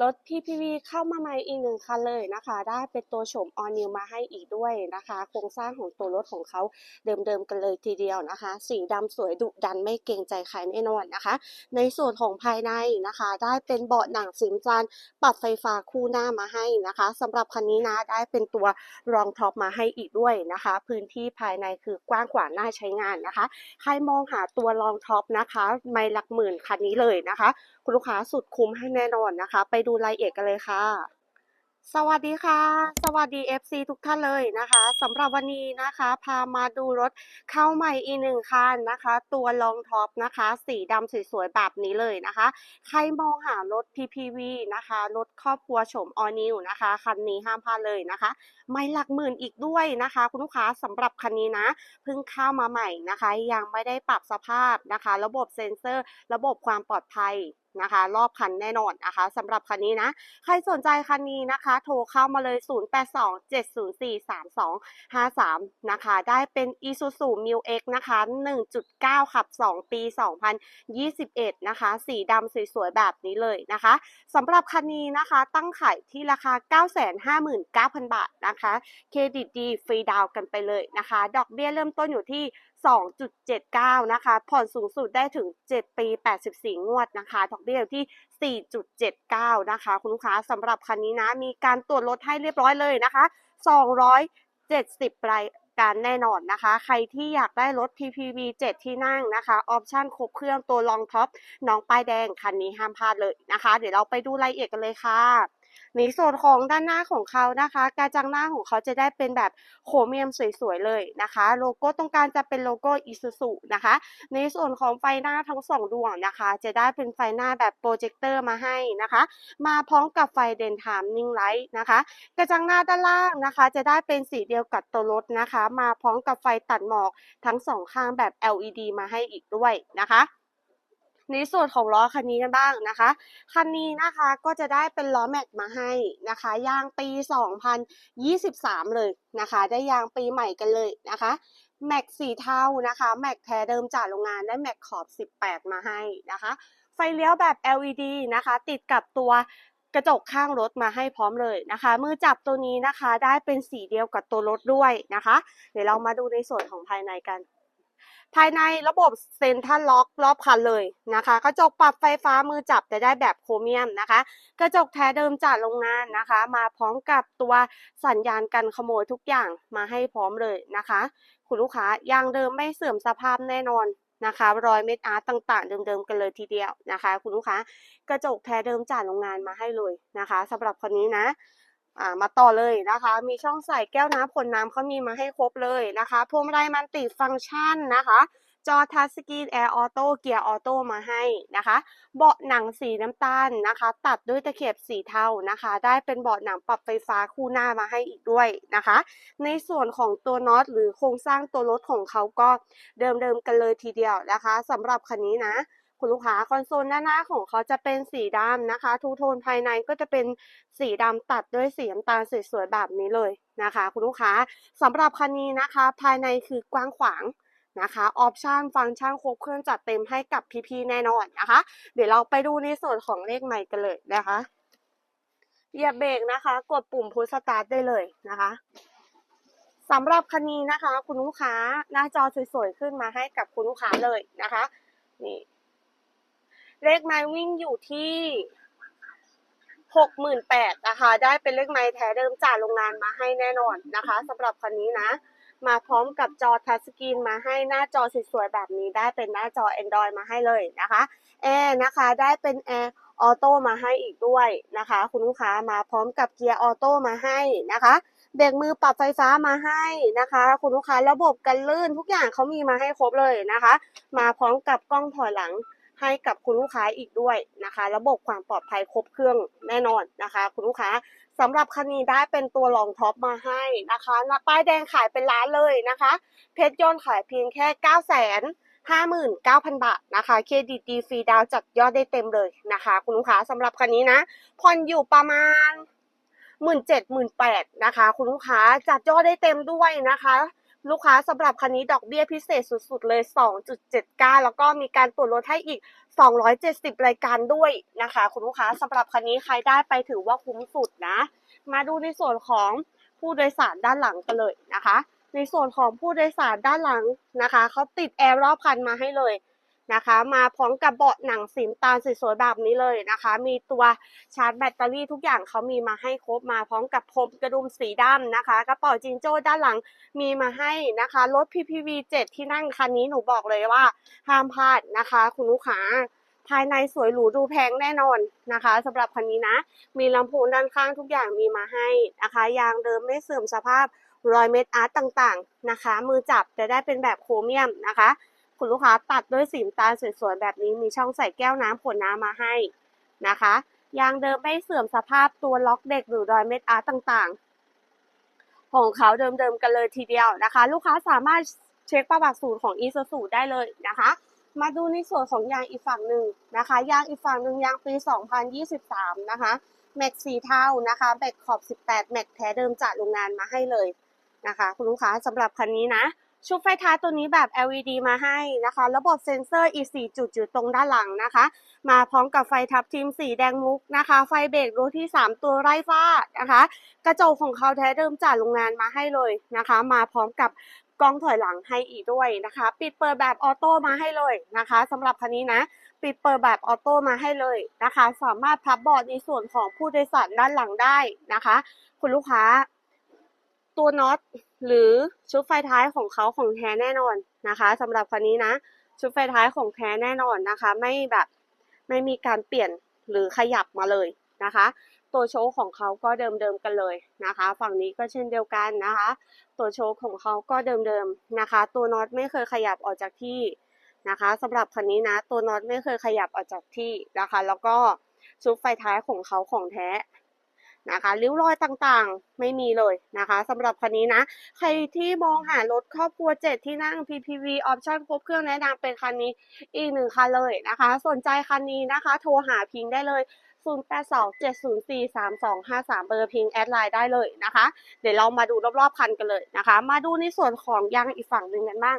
รถ PPV เข้ามาใหม่อีกหนึ่งคันเลยนะคะ ได้เป็นตัวโฉม All New มาให้อีกด้วยนะคะ โครงสร้างของตัวรถของเขาเดิมๆกันเลยทีเดียวนะคะ สีดำสวยดุดันไม่เกรงใจใครแน่นอนนะคะ ในส่วนของภายในนะคะ ได้เป็นเบาะหนังสีจานปรับไฟฟ้าคู่หน้ามาให้นะคะสำหรับคันนี้นะได้เป็นตัวรองท็อปมาให้อีกด้วยนะคะ พื้นที่ภายในคือกว้างกว่าน่าใช้งานนะคะ ใครมองหาตัวรองท็อปนะคะ ไม่หลักหมื่นคันนี้เลยนะคะคุณลูกค้าสุดคุ้มให้แน่นอนนะคะ ไปดูรายละเอียดกันเลยค่ะ สวัสดีค่ะ สวัสดี FC ทุกท่านเลยนะคะสำหรับวันนี้นะคะ พามาดูรถเข้าใหม่อีกหนึ่งคันนะคะ ตัวลองท็อปนะคะ สีดำสวยๆแบบนี้เลยนะคะ ใครมองหารถ PPV นะคะ รถครอบครัวโฉมออนิวนะคะ คันนี้ห้ามพลาดเลยนะคะ ไม่หลักหมื่นอีกด้วยนะคะ คุณลูกค้าสำหรับคันนี้นะเพิ่งเข้ามาใหม่นะคะ ยังไม่ได้ปรับสภาพนะคะ ระบบเซ็นเซอร์ ระบบความปลอดภัย นะคะ รอบคันแน่นอนนะคะสำหรับคันนี้นะ ใครสนใจคันนี้นะคะ โทรเข้ามาเลย 0827043253 นะคะ ได้เป็น Isuzu Mu X นะคะ 1.9 ขับ 2 ปี 2021 นะคะ สีดำสวยๆ แบบนี้เลยนะคะสำหรับคันนี้นะคะ ตั้งขายที่ราคา 959,000 บาทนะคะ เครดิตดีฟรีดาวน์กันไปเลยนะคะ ดอกเบี้ยเริ่มต้นอยู่ที่ 2.79 นะคะ ผ่อนสูงสุดได้ถึง 7 ปี 84 งวดนะคะ ดอกเบี้ยอยู่ที่ 4.79 นะคะ คุณลูกค้าสำหรับคันนี้นะ มีการตรวจรถให้เรียบร้อยเลยนะคะ 270รายการแน่นอนนะคะ ใครที่อยากได้รถ PPV 7 ที่นั่งนะคะ ออปชั่นครบเครื่องตัวรองท็อป น้องป้ายแดงคันนี้ห้ามพลาดเลยนะคะ เดี๋ยวเราไปดูรายละเอียดกันเลยค่ะ ในส่วนของด้านหน้าของเขานะคะ กระจังหน้าของเขาจะได้เป็นแบบโครเมียมสวยๆเลยนะคะ โลโก้ตรงกลางจะเป็นโลโก้ Isuzu นะคะ ในส่วนของไฟหน้าทั้งสองดวงนะคะ จะได้เป็นไฟหน้าแบบโปรเจคเตอร์มาให้นะคะ มาพร้อมกับไฟเดนไทม์นิ่งไลท์นะคะ กระจังหน้าด้านล่างนะคะ จะได้เป็นสีเดียวกับตัวรถนะคะ มาพร้อมกับไฟตัดหมอกทั้งสองข้างแบบ LED มาให้อีกด้วยนะคะ ในส่วนของล้อคันนี้กันบ้างนะคะ คันนี้นะคะก็จะได้เป็นล้อแม็กมาให้นะคะ ยางปี 2023 เลยนะคะ ได้ยางปีใหม่กันเลยนะคะแม็กสีเทานะคะแม็กแท้เดิมจากโรงงานได้แม็กขอบ 18 มาให้นะคะ ไฟเลี้ยวแบบ LED นะคะ ติดกับตัวกระจกข้างรถมาให้พร้อมเลยนะคะ มือจับตัวนี้นะคะได้เป็นสีเดียวกับตัวรถด้วยนะคะ เดี๋ยวเรามาดูในส่วนของภายในกัน ภายในระบบเซ็นทรัลล็อกรอบคันเลยนะคะ กระจกปรับไฟฟ้ามือจับจะได้แบบโครเมียมนะคะ กระจกแท้เดิมจากโรงงานนะคะ มาพร้อมกับตัวสัญญาณกันขโมยทุกอย่างมาให้พร้อมเลยนะคะ คุณลูกค้ายางเดิมไม่เสื่อมสภาพแน่นอนนะคะรอยเม็ดอาร์ตต่างๆ เดิมๆกันเลยทีเดียวนะคะ คุณลูกค้ากระจกแท้เดิมจากโรงงานมาให้เลยนะคะสำหรับคนนี้นะ อ่ามาต่อเลยนะคะ มีช่องใส่แก้วน้ำขวดน้ำเขามีมาให้ครบเลยนะคะ พวงมาลัยมันติฟังก์ชันนะคะจอทัชสกรีนแอร์ออโต้เกียร์ออโต้มาให้นะคะ เบาะหนังสีน้ำตาลนะคะ ตัดด้วยตะเข็บสีเทานะคะ ได้เป็นเบาะหนังปรับไฟฟ้าคู่หน้ามาให้อีกด้วยนะคะ ในส่วนของตัวน็อตหรือโครงสร้างตัวรถของเขาก็เดิมๆกันเลยทีเดียวนะคะสำหรับคันนี้นะ คุณลูกค้าคอนโซลด้านหน้าของเขาจะเป็นสีดำนะคะ ทูโทนภายในก็จะเป็นสีดำตัดด้วยสีน้ำตาลสวยๆแบบนี้เลยนะคะ คุณลูกค้าสำหรับคันนี้นะคะ ภายในคือกว้างขวางนะคะออปชันฟังก์ชันครบเครื่องจัดเต็มให้กับพี่ๆแน่นอนนะคะ เดี๋ยวเราไปดูในส่วนของเลขใหม่กันเลยนะคะเหยียบเบรกนะคะ กดปุ่มพุชสตาร์ทได้เลยนะคะสำหรับคันนี้นะคะ คุณลูกค้าหน้าจอสวยๆขึ้นมาให้กับคุณลูกค้าเลยนะคะ นี่ เลขไม้วิ่งอยู่ที่หกหมื่นแปดนะคะ ได้เป็นเลขไม้แท้เดิมจากโรงงานมาให้แน่นอนนะคะสำหรับคันนี้นะ มาพร้อมกับจอทัชสกรีนมาให้หน้าจอสวยๆแบบนี้ได้เป็นหน้าจอ Android มาให้เลยนะคะแอร์นะคะได้เป็นแอร์ออโต้มาให้อีกด้วยนะคะ คุณลูกค้ามาพร้อมกับเกียร์ออโต้มาให้นะคะเบรกมือปรับไฟฟ้ามาให้นะคะ คุณลูกค้าระบบกันลื่นทุกอย่างเขามีมาให้ครบเลยนะคะ มาพร้อมกับกล้องถอยหลัง ให้กับคุณลูกค้าอีกด้วยนะคะ ระบบความปลอดภัยครบเครื่องแน่นอนนะคะ คุณลูกค้าสำหรับคันนี้ได้เป็นตัวรองท็อปมาให้นะคะน้าป้ายแดงขายเป็นล้านเลยนะคะ เพชรยนต์ขายเพียงแค่9 5 9 0 0 0 บาทนะคะเครดิตดีฟรีดาวจัดยอดได้เต็มเลยนะคะ คุณลูกค้าสำหรับคันนี้นะผ่อนอยู่ประมาณหมื่นเจ็ดนะคะ คุณลูกค้าจัดยอดได้เต็มด้วยนะคะ ลูกค้าสำหรับคันนี้ดอกเบี้ยพิเศษสุดๆเลย 2.79 แล้วก็มีการตรวจรถให้อีก 270 รายการด้วยนะคะ คุณลูกค้าสำหรับคันนี้ใครได้ไปถือว่าคุ้มสุดนะ มาดูในส่วนของผู้โดยสารด้านหลังกันเลยนะคะ ในส่วนของผู้โดยสารด้านหลังนะคะเขาติดแอร์รอบคันมาให้เลย นะคะ มาพร้อมกับเบาะหนังสีตาลสวยๆแบบนี้เลยนะคะ มีตัวชาร์จแบตเตอรี่ทุกอย่างเขามีมาให้ครบมาพร้อมกับพรมกระดุมสีดำนะคะ กระเป๋าจิงโจ้ด้านหลังมีมาให้นะคะรถ PPV 7 ที่นั่งคันนี้หนูบอกเลยว่าห้ามพลาดนะคะ คุณลูกค้าภายในสวยหรูดูแพงแน่นอนนะคะสำหรับคันนี้นะ มีลำโพงด้านข้างทุกอย่างมีมาให้นะคะยางเดิมไม่เสื่อมสภาพรอยเม็ดอาร์ตต่างๆนะคะ มือจับจะได้เป็นแบบโครเมียมนะคะ คุณลูกค้าตัดด้วยสีน้ำตาลสวยๆแบบนี้มีช่องใส่แก้วน้ำขวดน้ำมาให้นะคะยางเดิมไม่เสื่อมสภาพตัวล็อกเด็กหรือรอยเม็ดอาร์ตต่างๆ ของเขาเดิมๆกันเลยทีเดียวนะคะ ลูกค้าสามารถเช็คประวัติสูตรของอีซูซูได้เลยนะคะ มาดูในส่วนของยางอีกฝั่งหนึ่งนะคะยางอีกฝั่งหนึ่งยางปี 2023 นะคะแม็กสีเทานะคะแม็กขอบ 18 แม็กแท้เดิมจากโรงงานมาให้เลยนะคะ คุณลูกค้าสำหรับคันนี้นะ ชุดไฟท้ายตัวนี้แบบ LED มาให้นะคะ ระบบเซ็นเซอร์อีก4จุดอยู่ตรงด้านหลังนะคะ มาพร้อมกับไฟทับทิมสีแดงมุกนะคะ ไฟเบรกรูที่ 3 ตัวไร้ฟ้านะคะ กระจกของเขาแท้เดิมจากโรงงานมาให้เลยนะคะ มาพร้อมกับกล้องถอยหลังให้อีกด้วยนะคะ ปิดเปิดแบบออโต้มาให้เลยนะคะสำหรับคันนี้นะ ปิดเปิดแบบออโต้มาให้เลยนะคะ สามารถพับเบาะในส่วนของผู้โดยสารด้านหลังได้นะคะ คุณลูกค้า ตัวน็อต หรือชุดไฟท้ายของเขาของแท้แน่นอนนะคะสำหรับคันนี้นะ ชุดไฟท้ายของแท้แน่นอนนะคะ ไม่แบบไม่มีการเปลี่ยนหรือขยับมาเลยนะคะ ตัวโชว์ของเขาก็เดิมๆกันเลยนะคะ ฝั่งนี้ก็เช่นเดียวกันนะคะ ตัวโชว์ของเขาก็เดิมๆนะคะ ตัวน็อตไม่เคยขยับออกจากที่นะคะสำหรับคันนี้นะตัวน็อตไม่เคยขยับออกจากที่นะคะ แล้วก็ชุดไฟท้ายของเขาของแท้ นะคะริ้วรอยต่างๆไม่มีเลยนะคะสำหรับคันนี้นะ ใครที่มองหารถครอบครัวเจ็ดที่นั่ง PPV ออปชั่นครบเครื่องแนะนำเป็นคันนี้อีกหนึ่งคันเลยนะคะ สนใจคันนี้นะคะ โทรหาพิงได้เลย0827043253 เบอร์พิงแอดไลน์ได้เลยนะคะ เดี๋ยวเรามาดูรอบๆคันกันเลยนะคะ มาดูในส่วนของยางอีกฝั่งหนึ่งกันบ้าง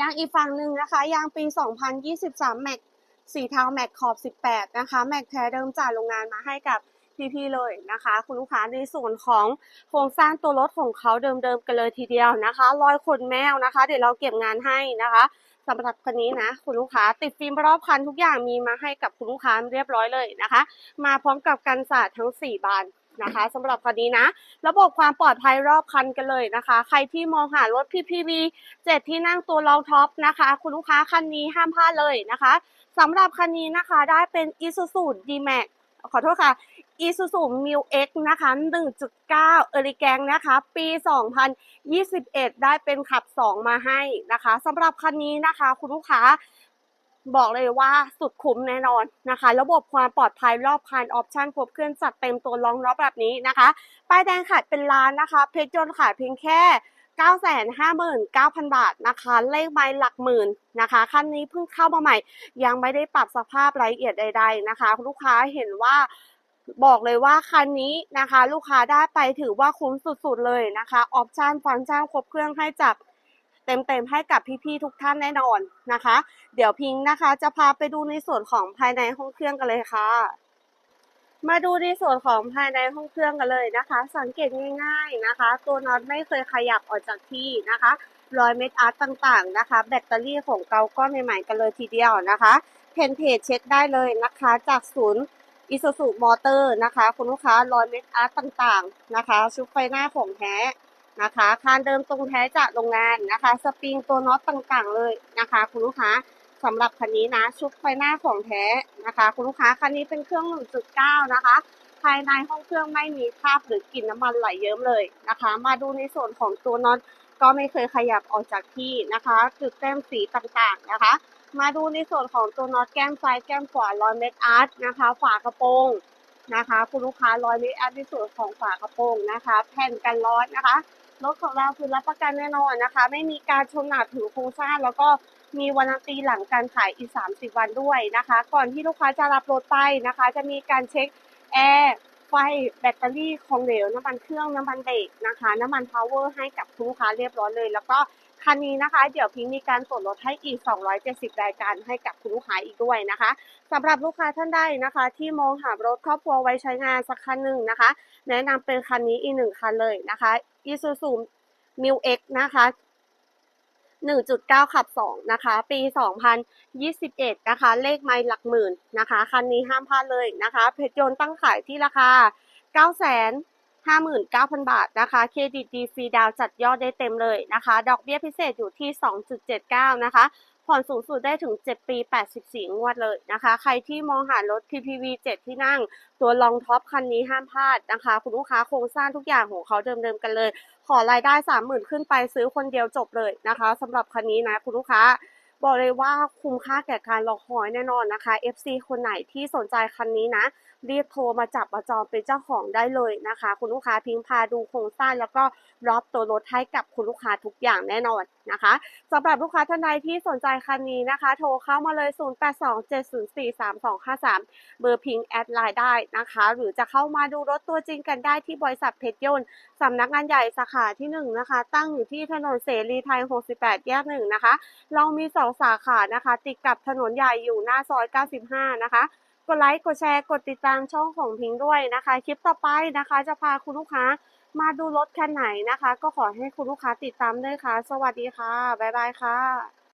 ยางอีกฝั่งหนึ่งนะคะยางปี 2023 แม็กสีเทาแม็กขอบ 18 นะคะ แม็กแท้เดิมจากโรงงานมาให้กับ พี่ๆเลยนะคะ คุณลูกค้าในส่วนของโครงสร้างตัวรถของเขาเดิมๆกันเลยทีเดียวนะคะรอยขนแมวนะคะ เดี๋ยวเราเก็บงานให้นะคะสำหรับคันนี้นะคุณลูกค้าติดฟิล์มรอบคันทุกอย่างมีมาให้กับคุณลูกค้าเรียบร้อยเลยนะคะ มาพร้อมกับกันสาดทั้ง 4 บานนะคะสำหรับคันนี้นะ ระบบความปลอดภัยรอบคันกันเลยนะคะ ใครที่มองหารถ PPV 7 ที่นั่งตัวรองท็อปนะคะ คุณลูกค้าคันนี้ห้ามพลาดเลยนะคะสำหรับคันนี้นะคะได้เป็น Isuzu D-Max ขอโทษค่ะ Isuzu Mil X นะคะ 1.9เอริแกงนะคะ ปี 2021 ได้เป็นขับ 2 มาให้นะคะสำหรับคันนี้นะคะ คุณลูกค้าบอกเลยว่าสุดคุ้มแน่นอนนะคะ ระบบความปลอดภัยรอบคันออปชั่นครบเครื่องจัดเต็มตัวรองรับแบบนี้นะคะ ป้ายแดงขายเป็นล้านนะคะ เพชรยนต์ขายเพียงแค่959,000 บาทนะคะ เลขไม้หลักหมื่นนะคะคันนี้เพิ่งเข้ามาใหม่ ยังไม่ได้ปรับสภาพรายละเอียดใด ๆนะคะ ลูกค้าเห็นว่า บอกเลยว่าคันนี้นะคะ ลูกค้าได้ไปถือว่าคุ้มสุดๆเลยนะคะออปชั่นฟังก์ชันครบเครื่องให้จับเต็มๆให้กับพี่ๆทุกท่านแน่นอนนะคะ เดี๋ยวพิงค์นะคะ จะพาไปดูในส่วนของภายในห้องเครื่องกันเลยค่ะ มาดูในส่วนของภายในห้องเครื่องกันเลยนะคะ สังเกตง่าย ๆนะคะ ตัวน็อตไม่เคยขยับออกจากที่นะคะรอยเม็ดอาร์ตต่างๆนะคะ แบตเตอรี่ของเกาก็ใหม่ๆกันเลยทีเดียวนะคะเพนเพจเช็คได้เลยนะคะจากศูนย์ อิซูซูมอเตอร์นะคะคุณลูกค้ารอยเม็ดอาร์ตต่างๆนะคะ ชุดไฟหน้าของแท้นะคะคานเดิมตรงแท้จากโรงงานนะคะ สปริงตัวน็อตต่างๆเลยนะคะ คุณลูกค้าสำหรับคันนี้นะ ชุดไฟหน้าของแท้นะคะ คุณลูกค้าคันนี้เป็นเครื่อง 1.9 นะคะ ภายในห้องเครื่องไม่มีคราบหรือกลิ่นน้ำมันไหลเยิ้มเลยนะคะ มาดูในส่วนของตัวน็อตก็ไม่เคยขยับออกจากที่นะคะ จุดแต้มสีต่างๆนะคะ มาดูในส่วนของตัวน็อตแก้มซ้ายแก้มขวารอยเม็ดอาร์ตนะคะ ฝากระโปรงนะคะ คุณลูกค้ารอยเม็ดอาร์ตในส่วนของฝากระโปรงนะคะ แผ่นกันร้อนนะคะรถของเราคือรับประกันแน่นอนนะคะ ไม่มีการชนหนาถือโครงสร้างแล้วก็มีวันตีหลังการขายอีก 30 วันด้วยนะคะ ก่อนที่ลูกค้าจะรับรถไปนะคะ จะมีการเช็คแอร์ไฟแบตเตอรี่ของเหลวน้ำมันเครื่องน้ำมันเบรกนะคะ น้ำมันพาวเวอร์ให้กับลูกค้าเรียบร้อยเลย แล้วก็ คันนี้นะคะ เดี๋ยวพิงมีการส่วนลดให้อีก 270 รายการให้กับคุณลูกค้าอีกด้วยนะคะสำหรับลูกค้าท่านใดนะคะ ที่มองหารถครอบครัวไว้ใช้งานสักคันหนึ่งนะคะ แนะนำเป็นคันนี้อีกหนึ่งคันเลยนะคะ Isuzu m i l X นะคะ1.9 ขับ 2 นะคะ ปี 2021 นะคะ เลขไมล์หลักหมื่นนะคะ คันนี้ห้ามพลาดเลยนะคะ เพชรยนต์ตั้งขายที่ราคา 59,000 บาทนะคะเครดิตดีฟรีดาวจัดยอดได้เต็มเลยนะคะ ดอกเบี้ยพิเศษอยู่ที่ 2.79 นะคะ ผ่อนสูงสุดได้ถึง 7 ปี 84 งวดเลยนะคะ ใครที่มองหารถ PPV 7 ที่นั่ง ตัวลองท็อปคันนี้ห้ามพลาดนะคะ คุณลูกค้าโครงสร้างทุกอย่างของเขาเดิมๆกันเลย ขอรายได้ 30,000 ขึ้นไปซื้อคนเดียวจบเลยนะคะสำหรับคันนี้นะคุณลูกค้าบอกเลยว่าคุ้มค่าแก่การรอคอยแน่นอนนะคะ FC คนไหนที่สนใจคันนี้นะรีบโทรมาจับมาจองเป็นเจ้าของได้เลยนะคะ คุณลูกค้าพิงพาดูโครงสร้างแล้วก็รอบตัวรถให้กับคุณลูกค้าทุกอย่างแน่นอนนะคะสำหรับลูกค้าท่านใดที่สนใจคันนี้นะคะ โทรเข้ามาเลย 0827043253 เบอร์พิงแอดไลน์ได้นะคะ หรือจะเข้ามาดูรถตัวจริงกันได้ที่บริษัทเพชรยนต์สำนักงานใหญ่สาขาที่ 1 นะคะ ตั้งอยู่ที่ถนนเสรีไทย 68 แยกหนึ่งนะคะ เรามี 2 สาขานะคะ ติดกับถนนใหญ่อยู่หน้าซอย 95 นะคะ กดไลค์กดแชร์กดติดตามช่องของพิงด้วยนะคะ คลิปต่อไปนะคะ จะพาคุณลูกค้ามาดูรถคันไหนนะคะ ก็ขอให้คุณลูกค้าติดตามด้วยค่ะ สวัสดีค่ะ บ๊ายบายค่ะ